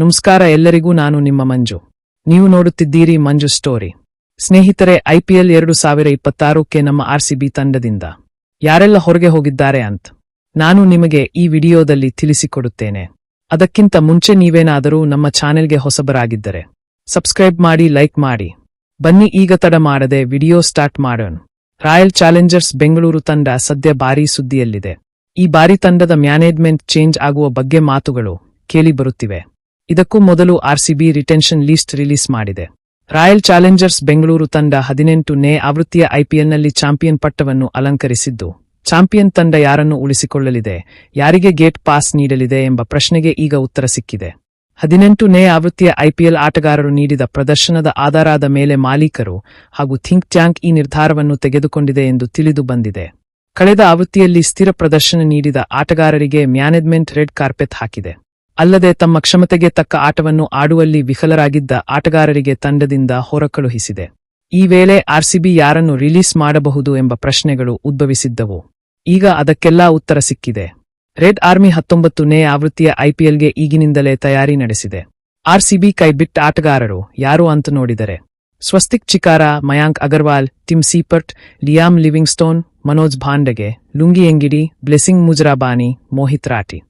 ನಮಸ್ಕಾರ ಎಲ್ಲರಿಗೂ, ನಾನು ನಿಮ್ಮ ಮಂಜು. ನೀವು ನೋಡುತ್ತಿದ್ದೀರಿ ಮಂಜು ಸ್ಟೋರಿ. ಸ್ನೇಹಿತರೆ ಐಪಿಎಲ್ ಎರಡು ಸಾವಿರ ಇಪ್ಪತ್ತಾರಕ್ಕೆ ನಮ್ಮ ಆರ್ಸಿಬಿ ತಂಡದಿಂದ. ಯಾರೆಲ್ಲ ಹೊರಗೆ ಹೋಗಿದ್ದಾರೆ ಅಂತ ನಾನು ನಿಮಗೆ ಈ ವಿಡಿಯೋದಲ್ಲಿ ತಿಳಿಸಿಕೊಡುತ್ತೇನೆ. ಅದಕ್ಕಿಂತ ಮುಂಚೆ ನೀವೇನಾದರೂ ನಮ್ಮ ಚಾನೆಲ್ಗೆ ಹೊಸಬರಾಗಿದ್ದರೆ, ಸಬ್ಸ್ಕ್ರೈಬ್ ಮಾಡಿ, ಲೈಕ್ ಮಾಡಿ. ಬನ್ನಿ, ಈಗ ತಡ ಮಾಡದೆ ವಿಡಿಯೋ ಸ್ಟಾರ್ಟ್ ಮಾಡೋಣ. ರಾಯಲ್ ಚಾಲೆಂಜರ್ಸ್ ಬೆಂಗಳೂರು ತಂಡ ಸದ್ಯ ಭಾರೀ ಸುದ್ದಿಯಲ್ಲಿದೆ. ಈ ಬಾರಿ ತಂಡದ ಮ್ಯಾನೇಜ್ಮೆಂಟ್ ಚೇಂಜ್ ಆಗುವ ಬಗ್ಗೆ ಮಾತುಗಳು ಕೇಳಿಬರುತ್ತಿವೆ ಇದಕ್ಕೂ ಮೊದಲು ಆರ್ಸಿಬಿ ರಿಟೆನ್ಷನ್ ಲಿಸ್ಟ್ ರಿಲೀಸ್ ಮಾಡಿದೆ. ರಾಯಲ್ ಚಾಲೆಂಜರ್ಸ್ ಬೆಂಗಳೂರು ತಂಡ ಹದಿನೆಂಟು ನೇ ಆವೃತ್ತಿಯ ಐಪಿಎಲ್ನಲ್ಲಿ ಚಾಂಪಿಯನ್ ಪಟ್ಟವನ್ನು ಅಲಂಕರಿಸಿದ್ದು, ಚಾಂಪಿಯನ್ ತಂಡ ಯಾರನ್ನು ಉಳಿಸಿಕೊಳ್ಳಲಿದೆ, ಯಾರಿಗೆ ಗೇಟ್ ಪಾಸ್ ನೀಡಲಿದೆ ಎಂಬ ಪ್ರಶ್ನೆಗೆ ಈಗ ಉತ್ತರ ಸಿಕ್ಕಿದೆ. ಹದಿನೆಂಟು ನೇ ಆವೃತ್ತಿಯ ಐಪಿಎಲ್ ಆಟಗಾರರು ನೀಡಿದ ಪ್ರದರ್ಶನದ ಆಧಾರದ ಮೇಲೆ ಮಾಲೀಕರು ಹಾಗೂ ಥಿಂಕ್ ಟ್ಯಾಂಕ್ ಈ ನಿರ್ಧಾರವನ್ನು ತೆಗೆದುಕೊಂಡಿದೆ ಎಂದು ತಿಳಿದು ಬಂದಿದೆ. ಕಳೆದ ಆವೃತ್ತಿಯಲ್ಲಿ ಸ್ಥಿರ ಪ್ರದರ್ಶನ ನೀಡಿದ ಆಟಗಾರರಿಗೆ ಮ್ಯಾನೇಜ್ಮೆಂಟ್ ರೆಡ್ ಕಾರ್ಪೆಟ್ ಹಾಕಿದೆ. ಅಲ್ಲದೆ ತಮ್ಮ ಕ್ಷಮತೆಗೆ ತಕ್ಕ ಆಟವನ್ನು ಆಡುವಲ್ಲಿ ವಿಫಲರಾಗಿದ್ದ ಆಟಗಾರರಿಗೆ ತಂಡದಿಂದ ಹೊರಕಳುಹಿಸಿದೆ. ಈ ವೇಳೆ ಆರ್ಸಿಬಿ ಯಾರನ್ನು ರಿಲೀಸ್ ಮಾಡಬಹುದು ಎಂಬ ಪ್ರಶ್ನೆಗಳು ಉದ್ಭವಿಸಿದ್ದವು. ಈಗ ಅದಕ್ಕೆಲ್ಲಾ ಉತ್ತರ ಸಿಕ್ಕಿದೆ. ರೆಡ್ ಆರ್ಮಿ ಹತ್ತೊಂಬತ್ತು ನೇ ಆವೃತ್ತಿಯ ಐಪಿಎಲ್ಗೆ ಈಗಿನಿಂದಲೇ ತಯಾರಿ ನಡೆಸಿದೆ. ಆರ್ಸಿಬಿ ಕೈಬಿಟ್ಟ ಆಟಗಾರರು ಯಾರು ಅಂತ ನೋಡಿದರೆ. Swastik Chikara, Mayank Agarwal Tim Seifert, Liam Livingstone, Manoj Bhandage, Lungi Ngidi Blessing Muzarabani, Mohit Rathee